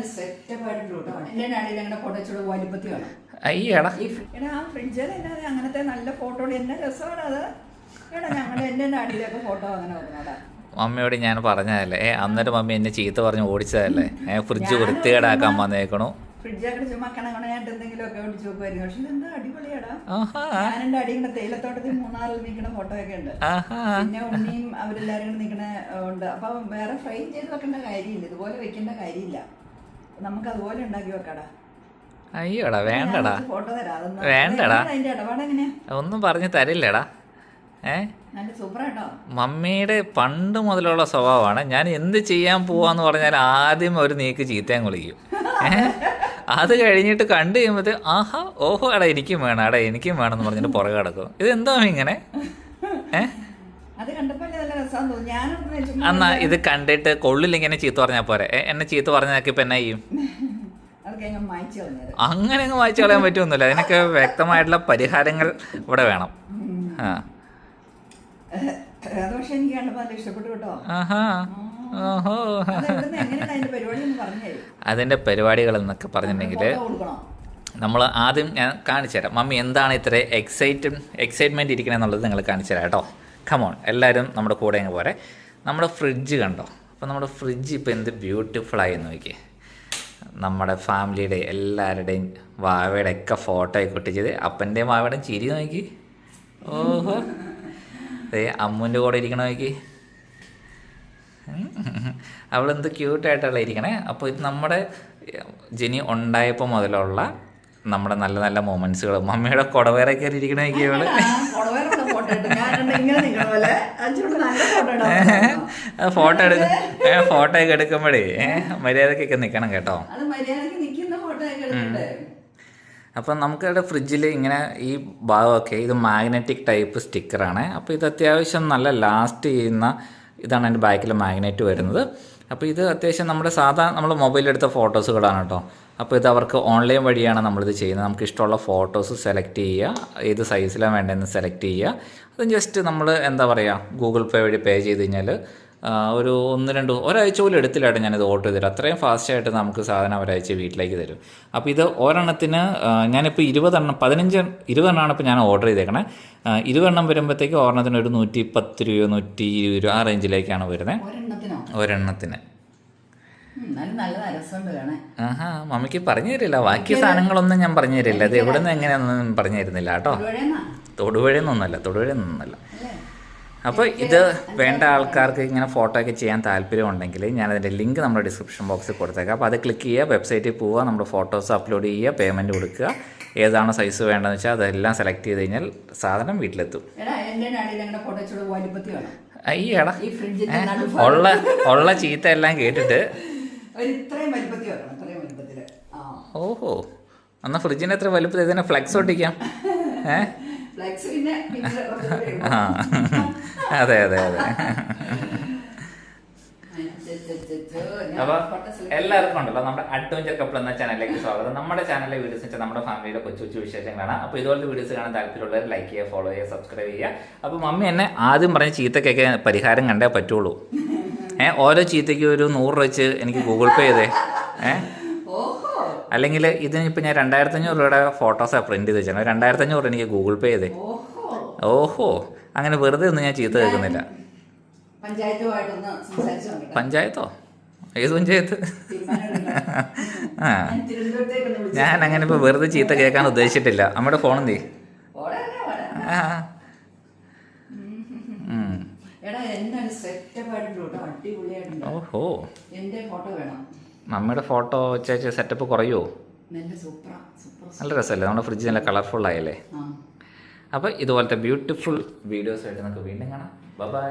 നല്ല സെറ്റപ്പ് ആയിട്ടുള്ള കേട്ടോ എന്റെ അടിയിൽ അങ്ങനെ ഫോട്ടോ വെച്ചോട് വലിപ്പത്തി വേണം അയ്യടാ. ഈ ഫ്രി- എടാ ആ ഫ്രിഡ്ജിൽ എന്നാ അങ്ങനത്തെ നല്ല ഫോട്ടോ എന്നെ രസമാണ് അത്. എടാ ഞങ്ങളുടെ എന്റെ അടിയിലൊക്കെ ഫോട്ടോ അങ്ങനെ വെക്കണോടാ മമ്മിയോട് ഞാൻ പറഞ്ഞതല്ലേ? ഏ അന്നേരം മമ്മി എന്നെ ചീത്ത പറഞ്ഞ് ഓടിച്ചതല്ലേ? ഏ ഫ്രിഡ്ജ് വൃത്തികേടാക്കാൻ വന്നേക്കണു. ഫ്രിഡ്ജൊക്കെ ചുമ്മാ കണകണയായിട്ട് എന്തെങ്കിലുമൊക്കെ ഒടിച്ചു നോക്കുമായിരുന്നു പക്ഷെ ഇതെന്താ അടിപൊളിയാടാ. ആഹാ. ഞാൻ എന്റെ അടിയിങ്ങനെ തേയിലത്തോട്ടത്തിൽ മൂന്നാറിൽ നിൽക്കുന്ന ഫോട്ടോ ഒക്കെ ഉണ്ട്. ആഹാ. പിന്നെ ഉണ്ണിയും അവരെല്ലാരും കൂടെ നിൽക്കണ ഉണ്ട്. അപ്പൊ വേറെ ഫ്രൈ ചെയ്ത് വെക്കേണ്ട കാര്യമില്ല. ഇതുപോലെ വെക്കേണ്ട കാര്യമില്ല. നമുക്ക് അതുപോലെ ഉണ്ടാക്കി വെക്കടാ. അയ്യോടാ വേണ്ടടാ. വേണ്ടടാ. ഒന്നും പറഞ്ഞു തരില്ലടാ. ഏ? മമ്മിയുടെ പണ്ട് മുതലുള്ള സ്വഭാവമാണ്. ഞാൻ എന്ത് ചെയ്യാൻ പോവാന്ന് പറഞ്ഞാൽ ആദ്യം ഒരു നീക്ക് ചീത്തയും കുളിക്കും. അത് കഴിഞ്ഞിട്ട് കണ്ടു കഴിയുമ്പോഴത്തെ ആഹാ ഓഹോ എടാ എനിക്കും വേണം എടാ എനിക്കും വേണം എന്ന് പറഞ്ഞിട്ട് പുറകെ കിടക്കും. ഇത് എന്താ ഇങ്ങനെ? ഏ? അത് കണ്ടപ്പോ നല്ല തോന്നി. അന്നാ ഇത് കണ്ടിട്ട് കൊള്ളിലിങ്ങനെ ചീത്ത പറഞ്ഞാ പോരെ. എന്നെ ചീത്ത പറഞ്ഞാക്കി ഇപ്പം എന്നാ ചെയ്യും? അങ്ങനെ അങ്ങ് വായിച്ചു കളയാൻ പറ്റുമൊന്നുമില്ല അതിനൊക്കെ വ്യക്തമായിട്ടുള്ള പരിഹാരങ്ങൾ ഇവിടെ വേണം. അതിന്റെ പരിപാടികൾ എന്നൊക്കെ പറഞ്ഞിട്ടുണ്ടെങ്കിൽ നമ്മൾ ആദ്യം ഞാൻ കാണിച്ചു തരാം. മമ്മി എന്താണ് ഇത്ര എക്സൈറ്റും എക്സൈറ്റ്മെന്റ് ഇരിക്കണമെന്നുള്ളത് നിങ്ങൾ കാണിച്ചു തരാം കേട്ടോ. കമോൺ എല്ലാവരും നമ്മുടെ കൂടെ അങ്ങ് പോരെ. നമ്മുടെ ഫ്രിഡ്ജ് കണ്ടോ? അപ്പോൾ നമ്മുടെ ഫ്രിഡ്ജ് ഇപ്പോൾ എന്ത് ബ്യൂട്ടിഫുൾ ആയി നോക്കിയേ. നമ്മുടെ ഫാമിലിയുടെ എല്ലാവരുടെയും വാവയുടെ ഒക്കെ ഫോട്ടോ ഒട്ടിച്ചത് അപ്പന്റെയും വാവയുടെയും ചിരി നോക്കി. ഓഹോ. ദേ അമ്മുന്റെ കൂടെ ഇരിക്കണ നോക്കി. അവളെന്ത് ക്യൂട്ടായിട്ടുള്ള ഇരിക്കണേ. അപ്പോൾ ഇത് നമ്മുടെ ജെനി ഉണ്ടായപ്പോൾ മുതലുള്ള നമ്മുടെ നല്ല നല്ല മൊമെൻസുകൾ മമ്മിയുടെ കുടവേറെ കയറി ഇരിക്കണ അവൾ. ഫോട്ടോ എടുക്ക ഫോട്ടോ ഒക്കെ എടുക്കുമ്പോഴേ മര്യാദക്കൊക്കെ നിൽക്കണം കേട്ടോ. അപ്പം നമുക്കിവിടെ ഫ്രിഡ്ജിൽ ഇങ്ങനെ ഈ ഭാഗമൊക്കെ ഇത് മാഗ്നറ്റിക് ടൈപ്പ് സ്റ്റിക്കറാണ് അപ്പോൾ ഇത് അത്യാവശ്യം നല്ല ലാസ്റ്റ് ചെയ്യുന്ന ഇതാണ് എന്റെ ബാക്കിൽ മാഗ്നറ്റ് വരുന്നത്. അപ്പോൾ ഇത് അത്യാവശ്യം നമ്മുടെ സാധാരണ നമ്മൾ മൊബൈലെടുത്ത ഫോട്ടോസുകളാണ് കേട്ടോ. അപ്പോൾ ഇത് അവർക്ക് ഓൺലൈൻ വഴിയാണ് നമ്മളിത് ചെയ്യുന്നത്. നമുക്ക് ഇഷ്ടമുള്ള ഫോട്ടോസ് സെലക്ട് ചെയ്യുക ഏത് സൈസിലാണ് വേണ്ടതെന്ന് സെലക്ട് ചെയ്യുക. അത് ജസ്റ്റ് നമ്മൾ എന്താ പറയുക ഗൂഗിൾ പേ വഴി പേ ചെയ്ത് കഴിഞ്ഞാൽ ഒരു ഒന്ന് രണ്ട് ഒരാഴ്ച പോലും എടുത്തില്ലായിട്ട് ഞാനിത് ഓർഡർ ചെയ്തിട്ട് അത്രയും ഫാസ്റ്റായിട്ട് നമുക്ക് സാധനം ഒരാഴ്ച വീട്ടിലേക്ക് തരും. അപ്പോൾ ഇത് ഒരെണ്ണത്തിന് ഞാനിപ്പോൾ ഇരുപതെണ്ണം പതിനഞ്ച് ഇരുപതെണ്ണമാണ് ഇപ്പോൾ ഞാൻ ഓർഡർ ചെയ്തേക്കണേ. ഇരുപതെണ്ണം വരുമ്പോഴത്തേക്ക് ഒരെണ്ണത്തിന് ഒരു നൂറ്റി പത്ത് രൂപയോ നൂറ്റി ഇരുപത് രൂപ ആ റേഞ്ചിലേക്കാണ് വരുന്നത് ഒരെണ്ണത്തിനോ ആഹാ മമ്മിക്ക് പറഞ്ഞു തരില്ല. ബാക്കി സാധനങ്ങളൊന്നും ഞാൻ പറഞ്ഞു തരില്ല. ഇത് എവിടെ നിന്ന് എങ്ങനെയാണെന്നൊന്നും പറഞ്ഞു തരുന്നില്ല കേട്ടോ. തൊടുപുഴയിൽ നിന്നൊന്നല്ല തൊടുപുഴയിൽ അല്ലേ? അപ്പോൾ ഇത് വേണ്ട ആൾക്കാർക്ക് ഇങ്ങനെ ഫോട്ടോ ഒക്കെ ചെയ്യാൻ താല്പര്യമുണ്ടെങ്കിൽ ഞാനതിന്റെ ലിങ്ക് നമ്മുടെ ഡിസ്ക്രിപ്ഷൻ ബോക്സിൽ കൊടുത്തേക്കാം. അപ്പോൾ അത് ക്ലിക്ക് ചെയ്യുക വെബ്സൈറ്റിൽ പോവുക നമ്മുടെ ഫോട്ടോസ് അപ്ലോഡ് ചെയ്യുക പേയ്മെന്റ് കൊടുക്കുക. ഏതാണ് സൈസ് വേണ്ടതെന്ന് വെച്ചാൽ അതെല്ലാം സെലക്ട് ചെയ്ത് കഴിഞ്ഞാൽ സാധനം വീട്ടിലെത്തും. ഈ എടാ ഉള്ള ഉള്ള ചീത്ത എല്ലാം കേട്ടിട്ട് ഓഹോ. എന്നാൽ ഫ്രിഡ്ജിന് എത്ര വലുപ്പത്തിൽ? ഇതിനെ ഫ്ലെക്സ് ഒട്ടിക്കാം. ഏഹ്. ആ. അതെ അതെ അതെ. അപ്പൊ എല്ലാവർക്കും ഉണ്ടല്ലോ. നമ്മുടെ അഡ്വഞ്ചർ കപ്പിൾ എന്ന ചാനലിലേക്ക് സ്വാഗതം. നമ്മുടെ ചാനലിലെ വീഡിയോസ് വെച്ചാൽ നമ്മുടെ ഫാമിലിയുടെ കൊച്ചു കൊച്ചു വിശേഷങ്ങളാണ്. അപ്പൊ ഇതുപോലത്തെ വീഡിയോസ് കാണാൻ താല്പര്യമുള്ളവർ ലൈക്ക് ചെയ്യുക ഫോളോ ചെയ്യുക സബ്സ്ക്രൈബ് ചെയ്യുക. അപ്പൊ മമ്മി എന്നെ ആദ്യം പറഞ്ഞ ചീത്തക്കൊക്കെ പരിഹാരം കണ്ടേ പറ്റുള്ളൂ. ഏഹ് ഓരോ ചീത്തയ്ക്ക് ഒരു നൂറ് രൂപ വെച്ച് എനിക്ക് ഗൂഗിൾ പേ ചെയ്തേ. ഏഹ് ഓഹോ. അല്ലെങ്കിൽ ഇതിനിപ്പോ ഞാൻ രണ്ടായിരത്തി അഞ്ഞൂറ് രൂപയുടെ ഫോട്ടോസാണ് പ്രിന്റ് ചെയ്ത് വെച്ചാൽ രണ്ടായിരത്തി അഞ്ഞൂറ് എനിക്ക് ഗൂഗിൾ പേ ചെയ്തേ. ഓഹോ. ഓഹോ. അങ്ങനെ വെറുതെ ഒന്നും ഞാൻ ചീത്ത കേൾക്കുന്നില്ല. പഞ്ചായത്തോ? ഏത് പഞ്ചായത്ത്? ആ. ഞാൻ അങ്ങനെ ഇപ്പോൾ വെറുതെ ചീത്ത കേൾക്കാൻ ഉദ്ദേശിച്ചിട്ടില്ല. നമ്മുടെ ഫോൺ ആ. ഓഹോ. നമ്മുടെ ഫോട്ടോ വെച്ച് സെറ്റപ്പ് കുറയുമോ നല്ല രസമല്ലേ? നമ്മുടെ ഫ്രിഡ്ജ് നല്ല കളർഫുൾ ആയല്ലേ അപ്പോൾ ഇതുപോലത്തെ ബ്യൂട്ടിഫുൾ വീഡിയോസ് ആയിട്ട് നമുക്ക് വീണ്ടും കാണാം. Bye bye